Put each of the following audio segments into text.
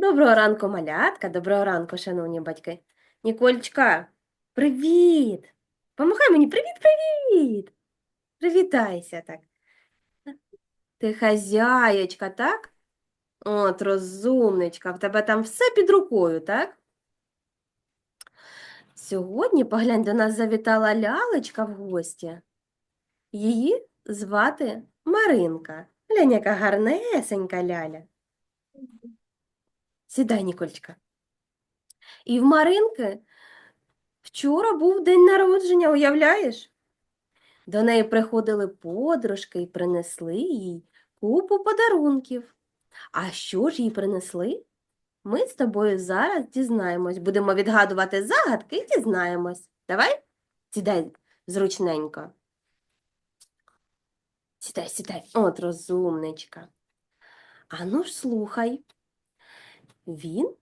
Доброго ранку, малятка, доброго ранку, шановні батьки. Нікольчка, привіт! Помахай мені, привіт, привіт! Привітайся так. Ти хазяєчка, так? От, розумничка, в тебе там все під рукою, так? Сьогодні, поглянь, до нас завітала лялечка в гості. Її звати Маринка. Глянь, яка гарнесенька ляля. Сідай, Нікольчка. І в Маринки вчора був день народження, уявляєш? До неї приходили подружки і принесли їй купу подарунків. А що ж їй принесли? Ми з тобою зараз дізнаємось. Будемо відгадувати загадки і дізнаємось. Давай? Сідай зручненько. Сідай, сідай. От розумничка. Ану ж слухай. Він,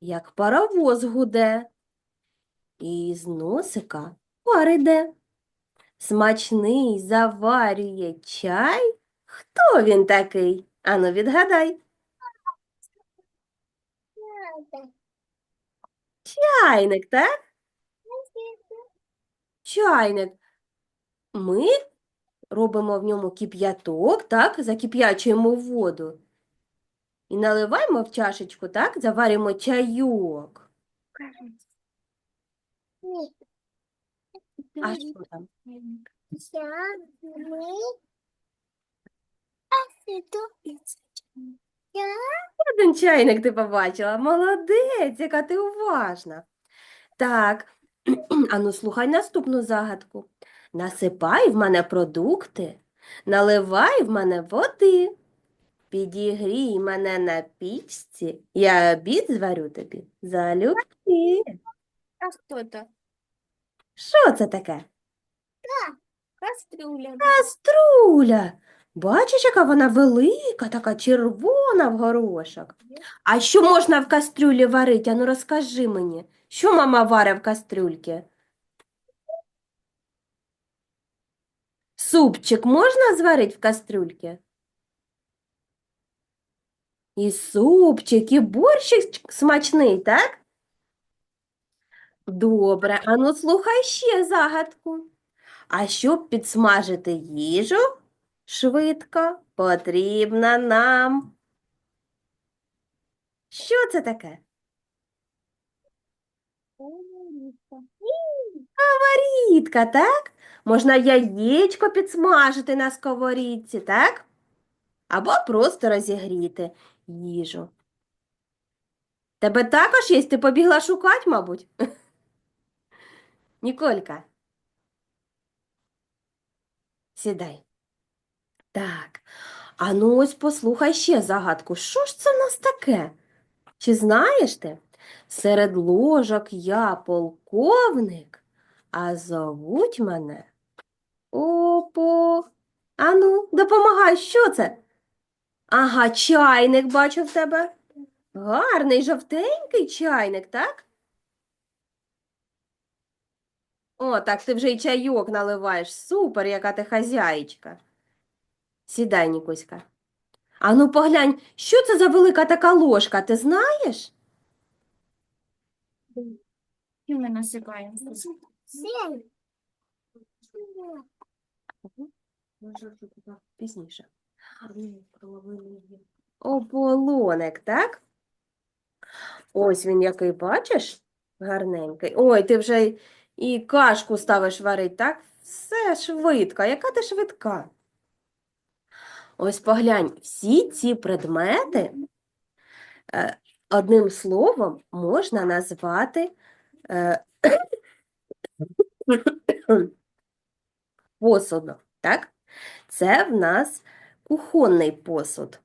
як паровоз гуде, і з носика пар іде. Смачний заварює чай. Хто він такий? Ану, відгадай. Чайник, так? Чайник. Ми робимо в ньому кип'яток, так? Закип'ячуємо воду. І наливаємо в чашечку, так? Заваримо чайок. А що там? Один чайник ти побачила. Молодець, яка ти уважна. Так, ану слухай наступну загадку. Насипай в мене продукти, наливай в мене води. Підігрій мене на пічці, я обід зварю тобі залюбки. А что это? Що це таке? Кастрюля. Каструля. Бачиш, яка вона велика, така червона в горошок. А що можна в кастрюлі варити? Ану розкажи мені, що мама варить в кастрюльці? Супчик можна зварити в кастрюльці? І супчик, і борщик смачний, так? Добре, ану слухай ще загадку. А щоб підсмажити їжу швидко, потрібна нам. Що це таке? Сковорідка, так? Можна яєчко підсмажити на сковорідці, так? Або просто розігріти їжу. Тебе також є? Ти побігла шукати, мабуть? Ніколька. Сідай. Так. А ну ось послухай ще загадку. Що ж це в нас таке? Чи знаєш ти? Серед ложок я полковник, а зовуть мене Опо. Ану, допомагай, що це? Ага, чайник бачу в тебе. Гарний жовтенький чайник, так? О, так ти вже й чайок наливаєш. Супер, яка ти хазяєчка. Сідай, Нікуська. Ану, поглянь, що це за велика така ложка, ти знаєш? Чем мы Ополоник, так? Ось він який, бачиш? Гарненький. Ой, ти вже і кашку ставиш варить, так? Все швидко. Яка ти швидка? Ось поглянь, всі ці предмети е, одним словом можна назвати е, посудом, так? Це в нас кухонний посуд.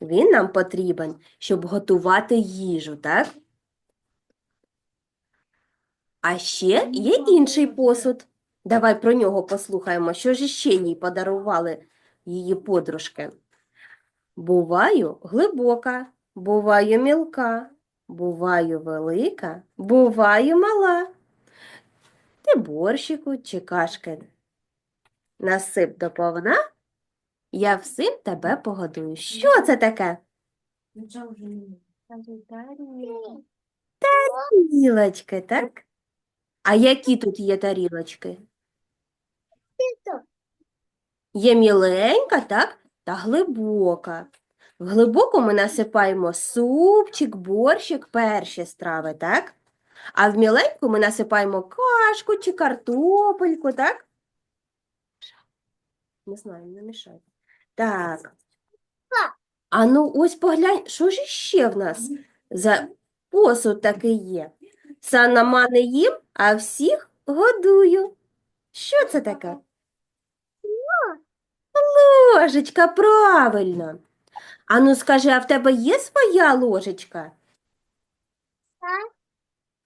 Він нам потрібен, щоб готувати їжу, так? А ще є інший посуд. Давай про нього послухаємо, що ж ще їй подарували її подружки. Буваю глибока, буваю мілка, буваю велика, буваю мала. Ти борщику чи кашки насип до повна, я всім тебе погодую. Що це таке? Тарілочки, так? А які тут є тарілочки? Є міленька, так? Та глибока. В глибоку ми насипаємо супчик, борщик, перші страви, так? А в міленьку ми насипаємо кашку чи картопельку, так? Не знаю, не мішай. Так. А ну ось поглянь, що ж іще в нас за посуд такий є? Сама не їм, а всіх годую. Що це таке? Ложечка, правильно. А ну скажи, а в тебе є своя ложечка? Так.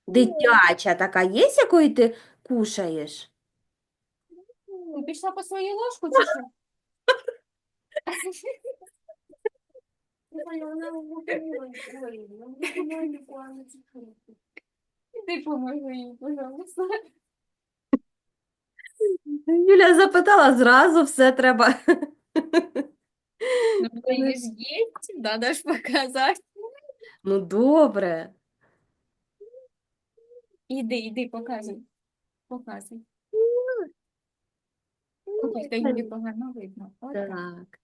Дитяча така є, з якої ти кушаєш? Ти пішла по свою ложку чи що? Ти поможи їй, пожалуйста. Юля запитала, зразу все треба. Ну, то її ж є, ж показати. Ну, добре. Іди, іди, показуй. Показуй. Ой, то її погано видно. Отак. Так.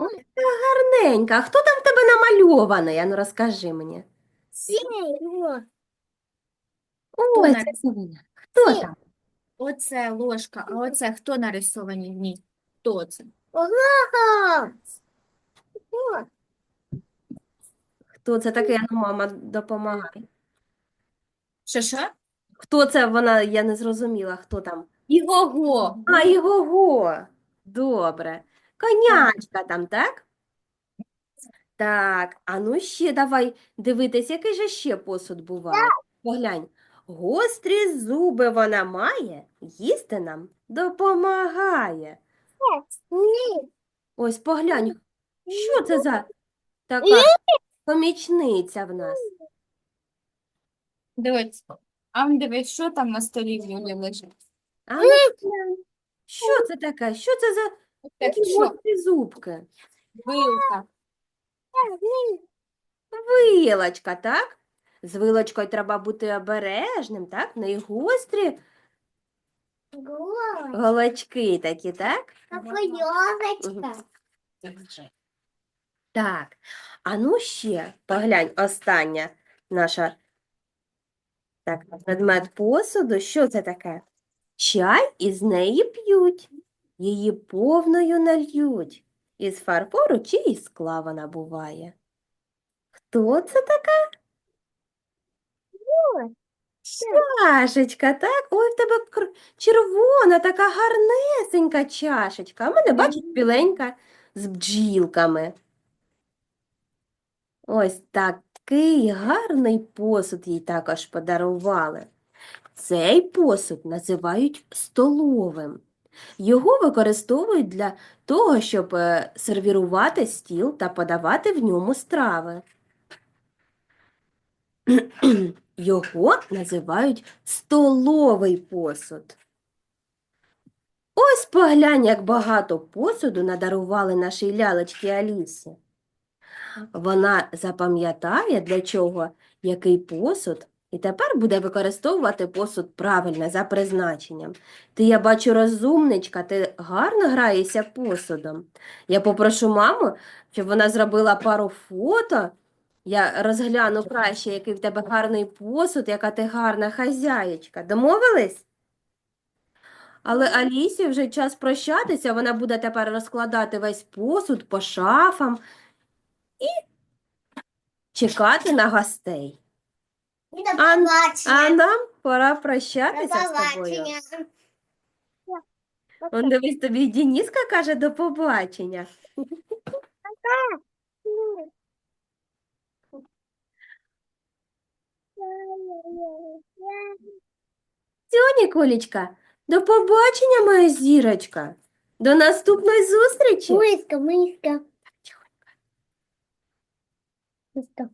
Ой, та гарненька. А хто там в тебе намальований? Ану, розкажи мені. Ой, нар- це Савіна. Хто Сі. там? Оце ложка, а оце хто нарисований в ній? Хто це? Хто це такий? Ану, мама, допомагай. Що що? Хто це вона, я не зрозуміла, хто там. Його. А, його. Добре. Конячка там, так? Так, а ну ще давай дивитись, який же ще посуд буває. Поглянь, гострі зуби вона має, їсти нам допомагає. Ось поглянь, що це за така помічниця в нас? Дивись. А он дивись, що там на столі в Юлі лежить? А ну, що це таке? Що це за Так такі що? гострі зубки? Вилка. Вилочка, так? З вилочкою треба бути обережним, так? В неї гострі голочки такі, так? Так. А ну ще, поглянь, остання наша так, предмет посуду. Що це таке? Чай із неї п'ють, її повною нальють. Із фарфору чи із скла вона буває. Хто це така? Чашечка, так? Ой, в тебе червона, така гарнесенька чашечка. А в мене, бачиш, біленька з бджілками. Ось такий гарний посуд їй також подарували. Цей посуд називають столовим. Його використовують для того, щоб е, сервірувати стіл та подавати в ньому страви. Його називають столовий посуд. Ось поглянь, як багато посуду надарували нашій лялечці Алісі. Вона запам'ятає, для чого який посуд, і тепер буде використовувати посуд правильно, за призначенням. Ти, я бачу, розумничка, ти гарно граєшся посудом. Я попрошу маму, щоб вона зробила пару фото. Я розгляну краще, який в тебе гарний посуд, яка ти гарна хазяєчка. Домовились? Але Алісі вже час прощатися, вона буде тепер розкладати весь посуд по шафам і чекати на гостей. А, а нам пора прощатися з тобою. Он дивись, тобі і Дініска каже до побачення. Все, Ніколічка, до побачення, моя зірочка. До наступної зустрічі. Миска, миска. Тихо.